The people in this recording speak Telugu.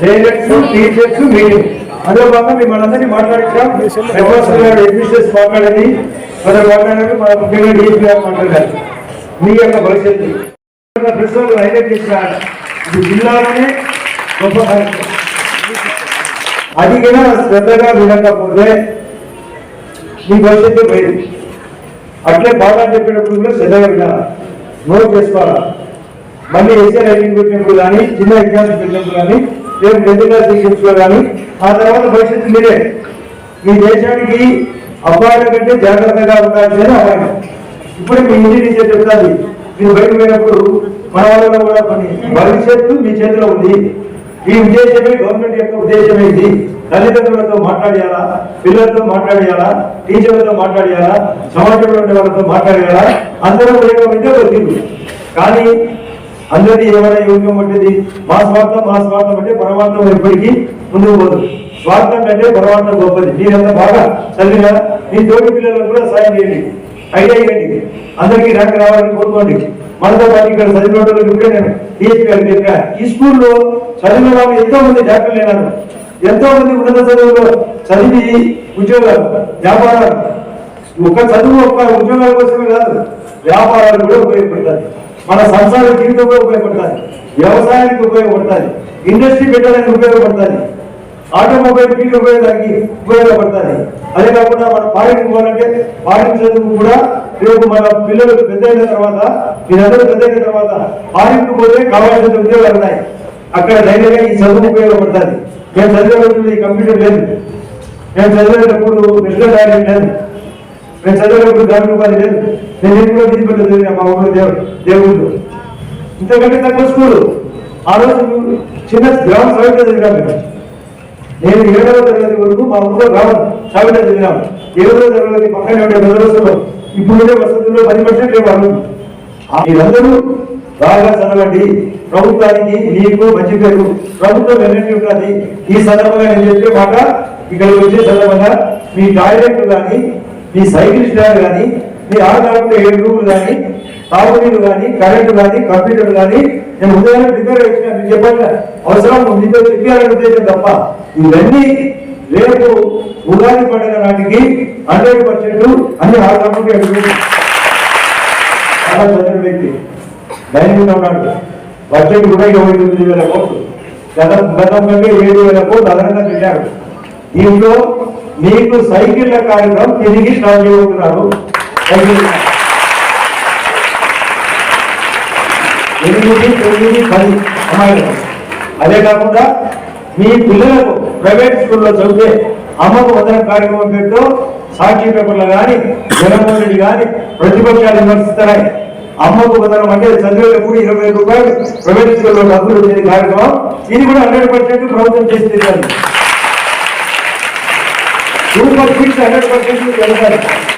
పేరెంట్స్ టీచర్స్ మీటింగ్ అదే భాగంగా మిమ్మల్ని అందరినీ మాట్లాడించాం? హెడ్మాస్టర్ గారు అడ్మినిస్ట్రేషన్ మాట్లాడేది కొందరు మాట్లాడారు మన ముఖ్యంగా డిఎస్పీ గారు మాట్లాడారు. మీ యొక్క భవిష్యత్తు. ప్రిన్సిపల్ హైలైట్ చేసిన ఇది జిల్లాలోనే గొప్ప కార్యక్రమం అది కూడా శ్రద్ధగా వినకపోతే మీ భవిష్యత్తు పోయింది. అట్లే బాగా చెప్పినప్పుడు కూడా శ్రద్ధగా వినాలి. నోట్ చేసుకోవాలా? మళ్ళీ ఎస్ఏ రైటింగ్ పెట్టినప్పుడు కానీ చిన్న ఎగ్జామ్స్ పెట్టినప్పుడు కానీ రేపు టెన్త్ క్లాస్ కానీ ఆ తర్వాత భవిష్యత్తు మీరే మీ దేశానికి అబ్బాయిల కంటే జాగ్రత్తగా ఉండాల్సిన అబ్బాయి ఇప్పుడు మీ ఇంటి నుంచే చెప్తాది మీరు బయట పోయినప్పుడు మన వాళ్ళలో కూడా కొన్ని భవిష్యత్తు మీ చేతిలో ఉంది. ఈ ఉద్దేశమే గవర్నమెంట్ యొక్క ఉద్దేశం ఏంటి తల్లిదండ్రులతో మాట్లాడేయాలా? పిల్లలతో మాట్లాడేయాలా? టీచర్లతో మాట్లాడేయాలా? సమాజంలో ఉండే వాళ్ళతో మాట్లాడేయాలా? అందరూ ఏమైతే వచ్చింది కానీ అందరిది ఏమైనా యోగ్యం పట్టింది మా స్వార్థం మా స్వార్థం అంటే పరమార్థం ఎప్పటికీ ముందుకు పోదు. స్వార్థం కంటే పరమార్థం గొప్పది. మీరంతా బాగా చదివినా మీ తోటి పిల్లలకు కూడా సాయం చేయండి. ఐడియా ఇవ్వండి. అందరికీ ర్యాంక్ రావాలని కోరుకోండి. మనతో పాటు ఇక్కడ చదివిన వాళ్ళకి ఇప్పుడే నేను టీఎస్పీ గారికి చెప్పా. ఈ స్కూల్లో చదివిన వాళ్ళు ఎంతో మంది డాక్టర్లు లేనారు. ఎంతో మంది ఉన్నత చదువులో చదివి ఉద్యోగాలు వ్యాపారాలు. ఒక చదువు ఒక ఉద్యోగాల కోసమే కాదు వ్యాపారాలు కూడా ఉపయోగపడతాయి. మన సంసార జీవితంలో ఉపయోగపడతాయి వ్యవసాయానికి ఉపయోగపడతాయి ఇండస్ట్రీ పెట్టడానికి ఉపయోగపడతాయి ఆటోమొబైల్ ఫీల్డ్ ఉపయోగానికి ఉపయోగపడతాయి అదే కాకుండా మన పాడింగ్ పోవాలంటే పాడింగ్ చదువు కూడా రేపు మన పిల్లలు పెద్ద అయిన తర్వాత మీరందరూ పెద్ద అయిన తర్వాత పాడింగ్ పోతే కావాల్సిన ఉద్యోగాలు ఉన్నాయి. అక్కడ ధైర్యంగా ఈ చదువు ఉపయోగపడుతుంది. నేను చదివేటప్పుడు ఈ కంప్యూటర్ లేదు. నేను చదివేటప్పుడు మిషన్ డైరెక్ట్ లేదు. నేను చదివేటప్పుడు గ్రామీణ ఉపాధి లేదు. నేను ఎప్పుడో విధిపెట్ట మా ఊళ్ళో దేవుడు దేవుళ్ళు ఇంతకంటే తక్కువ స్కూలు. ఆ రోజు చిన్న గ్రామ సభ్యులు జరిగాను నేను ఏడవ తరగతి వరకు మా ఊళ్ళో గ్రామం సభ్యులు జరిగాను ఏడవ తరగతి పక్కనే ఉండే మదరసలో ఇప్పుడు వసతుల్లో పది పర్సెంట్ లేవాళ్ళు మీరందరూ బాగా చదవండి. ప్రభుత్వానికి నీకు మంచి పేరు. ప్రభుత్వం ఎన్నటి ఉన్నది ఈ సందర్భంగా నేను చెప్పే మాట ఇక్కడికి వచ్చే సందర్భంగా మీ టాయిలెట్ కానీ మీ సైకిల్ స్టాండ్ కానీ మీ ఆడకాలంలో ఏడు రూములు కానీ తాగునీరు కానీ కరెంటు కానీ కంప్యూటర్ కానీ నేను ఉదయం ప్రిపేర్ చేసిన మీకు చెప్పాలి అవసరం మీతో చెప్పాలని ఉద్దేశం తప్ప ఇవన్నీ రేపు ఉగాది పండుగ నాటికి హండ్రెడ్ పర్సెంట్ అన్ని ఆడకాలంలో చాలా చదివిన వ్యక్తి. డైనింగ్ ఉన్నాడు. బడ్జెట్ కూడా ఇరవై తొమ్మిది వేల కోట్లు. గత గతం ఏడు వేల కోట్లు అదనంగా పెట్టారు. దీంట్లో మీకు సైకిళ్ళ కార్యక్రమం తిరిగి స్టార్ట్ చేయబోతున్నారు. ఎనిమిది తొమ్మిది పది అమ్మాయిలు అదే కాకుండా మీ పిల్లలకు ప్రైవేట్ స్కూల్లో చదివితే అమ్మకు వదనం కార్యక్రమం పెట్టు సాక్షి పేపర్లు కానీ జగన్మోహన్ రెడ్డి కానీ ప్రతిపక్షాలు విమర్శిస్తున్నాయి. అమ్మకు వదనం అంటే చదివేటప్పుడు ఇరవై వేల రూపాయలు ప్రైవేట్ స్కూల్లో డబ్బులు వచ్చే కార్యక్రమం. ఇది కూడా హండ్రెడ్ పర్సెంట్ ప్రభుత్వం చేసి తీరాలి సూపర్ పర్సెంట్ హండ్రెడ్ పర్సెంట్